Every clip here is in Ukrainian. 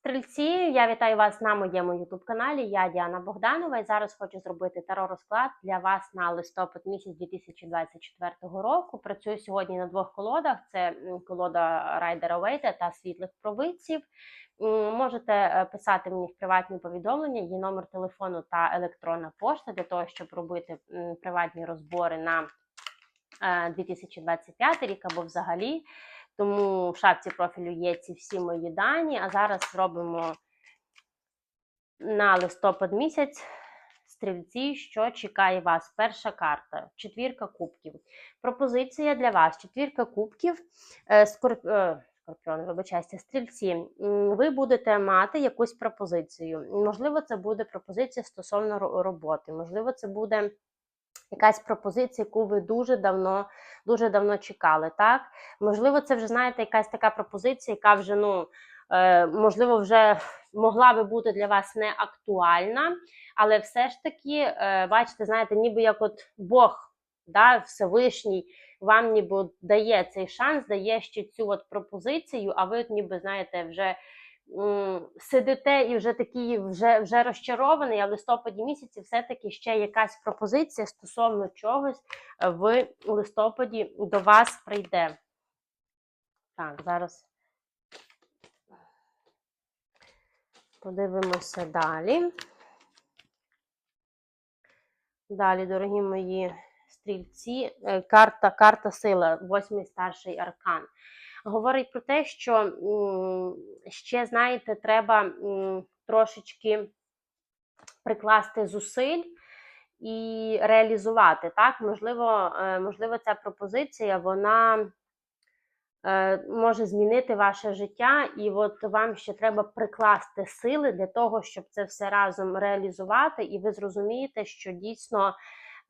Стрільці, я вітаю вас на моєму youtube каналі. Я Діана Богданова і зараз хочу зробити таро розклад для вас на листопад місяць 2024 року. Працюю сьогодні на двох колодах: це колода Райдера Вейта та світлих провидців. Можете е, писати мені в приватні повідомлення, є номер телефону та електронна пошта для того, щоб робити приватні розбори на е, 2025 рік або взагалі. Тому в шапці профілю є ці всі мої дані. А зараз робимо на листопад місяць стрільці, що чекає вас. Перша карта четвірка кубків. Пропозиція для вас: четвірка кубків. Е, скорп... е, Скорпіон, вибачайте, стрільці, ви будете мати якусь пропозицію. Можливо, це буде пропозиція стосовно роботи, можливо, це буде якась пропозиція, яку ви дуже давно, дуже давно чекали. Так, можливо, це вже знаєте, якась така пропозиція, яка вже ну. е, Можливо, вже могла би бути для вас не актуальна, але все ж таки, е, бачите, знаєте, ніби як от Бог, да, Всевишній, вам ніби дає цей шанс, дає ще цю от пропозицію, а ви от ніби знаєте, вже сидите і вже такі вже, вже розчарований, а в листопаді місяці все-таки ще якась пропозиція стосовно чогось е, в листопаді до вас прийде. Так, зараз подивимося далі. Далі, дорогі мої стрільці, е, карта, карта сила, восьмий старший аркан. Говорить про те, що ще, знаєте, треба трошечки прикласти зусиль і реалізувати. Так, можливо, е, можливо, ця пропозиція вона е, може змінити ваше життя, і от вам ще треба прикласти сили для того, щоб це все разом реалізувати, і ви зрозумієте, що дійсно.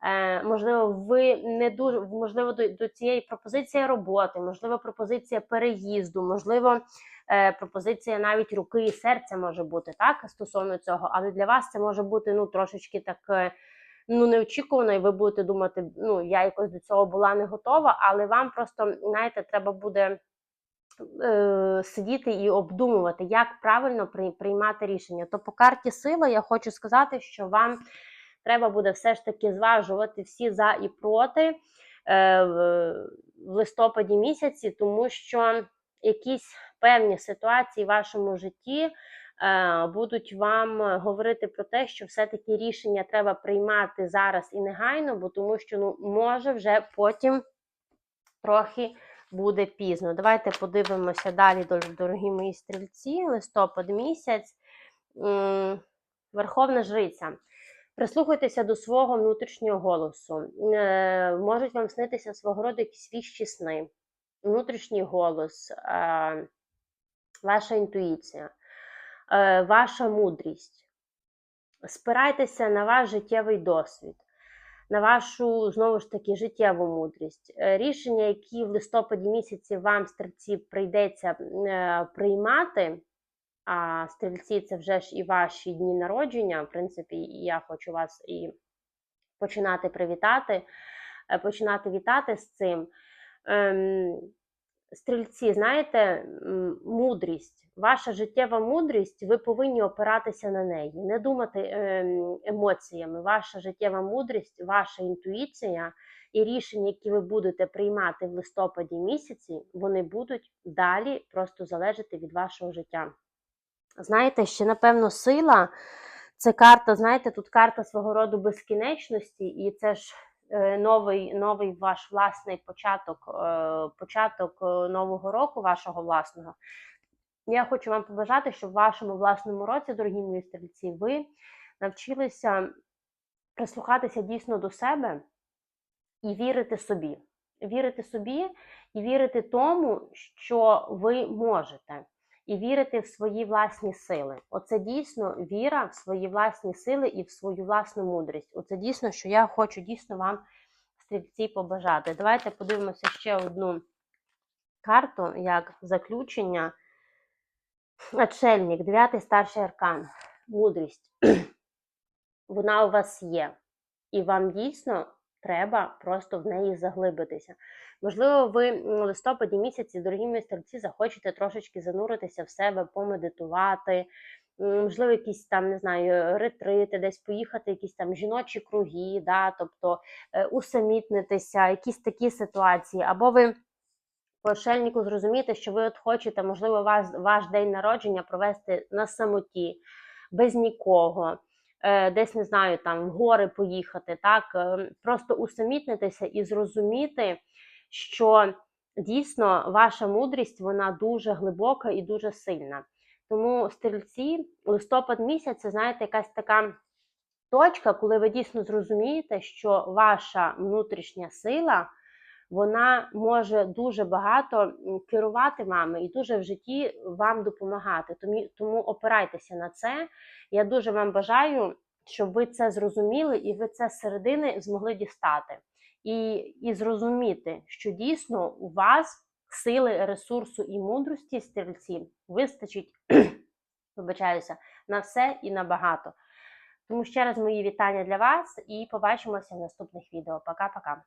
Е, можливо, ви не дуже можливо до, до цієї пропозиції роботи, можливо, пропозиція переїзду, можливо, е, пропозиція навіть руки і серця може бути так стосовно цього, але для вас це може бути ну трошечки так е, ну неочікувано, і ви будете думати, ну я якось до цього була не готова, але вам просто знаєте, треба буде. е, Сидіти і обдумувати, як правильно приймати рішення. То по карті сила я хочу сказати, що вам треба буде все ж таки зважувати всі за і проти е, в листопаді місяці, тому що якісь певні ситуації в вашому житті е, будуть вам говорити про те, що все-таки рішення треба приймати зараз і негайно, бо тому що ну, може вже потім трохи буде пізно. Давайте подивимося далі, дорогі мої стрільці, листопад місяць. Верховна жриця. Прислухайтеся до свого внутрішнього голосу. Е, можуть вам снитися свого роду якісь віщі сни, внутрішній голос, е, ваша інтуїція, е, ваша мудрість. Спирайтеся на ваш життєвий досвід, на вашу знову ж таки життєву мудрість. Е, Рішення, які в листопаді місяці вам, стрільці, прийдеться е, приймати. А стрільці це вже ж і ваші дні народження. В принципі, я хочу вас і починати привітати, е, починати вітати з цим. Ем, Стрільці, знаєте, мудрість, ваша життєва мудрість, ви повинні опиратися на неї, не думати ем, емоціями. Ваша життєва мудрість, ваша інтуїція і рішення, які ви будете приймати в листопаді місяці, вони будуть далі просто залежати від вашого життя. Знаєте, ще напевно сила. Це карта, знаєте, тут карта свого роду безкінечності, і це ж е, новий, новий ваш власний початок, е, початок е, нового року, вашого власного. Я хочу вам побажати, щоб в вашому власному році, дорогі мої стрільці, ви навчилися прислухатися дійсно до себе і вірити собі. Вірити собі і вірити тому, що ви можете і вірити в свої власні сили. Оце дійсно віра в свої власні сили і в свою власну мудрість. Оце дійсно, що я хочу дійсно вам, стрільці, побажати. Давайте подивимося ще одну карту як заключення. Начальник, дев'ятий старший аркан, мудрість. Вона у вас є. І вам дійсно треба просто в неї заглибитися. Можливо, ви у листопаді місяці, дорогі мої захочете трошечки зануритися в себе, помедитувати. Можливо, якісь там, не знаю, ретрити, десь поїхати, якісь там жіночі круги, да, тобто е, усамітнитися, якісь такі ситуації, або ви по шельнику зрозумієте, що ви от хочете, можливо, ваш, ваш день народження провести на самоті, без нікого, десь не знаю, там в гори поїхати, так, е, просто усамітнитися і зрозуміти, що дійсно ваша мудрість вона дуже глибока і дуже сильна. Тому стрільці, листопад місяць, це знаєте, якась така точка, коли ви дійсно зрозумієте, що ваша внутрішня сила вона може дуже багато керувати вами і дуже в житті вам допомагати. Тому, тому опирайтеся на це. Я дуже вам бажаю, щоб ви це зрозуміли і ви це з середини змогли дістати. І, і зрозуміти, що дійсно у вас сили, ресурсу і мудрості стрільці вистачить, вибачаюся, на все і на багато. Тому ще раз мої вітання для вас і побачимося в наступних відео. Пока-пока.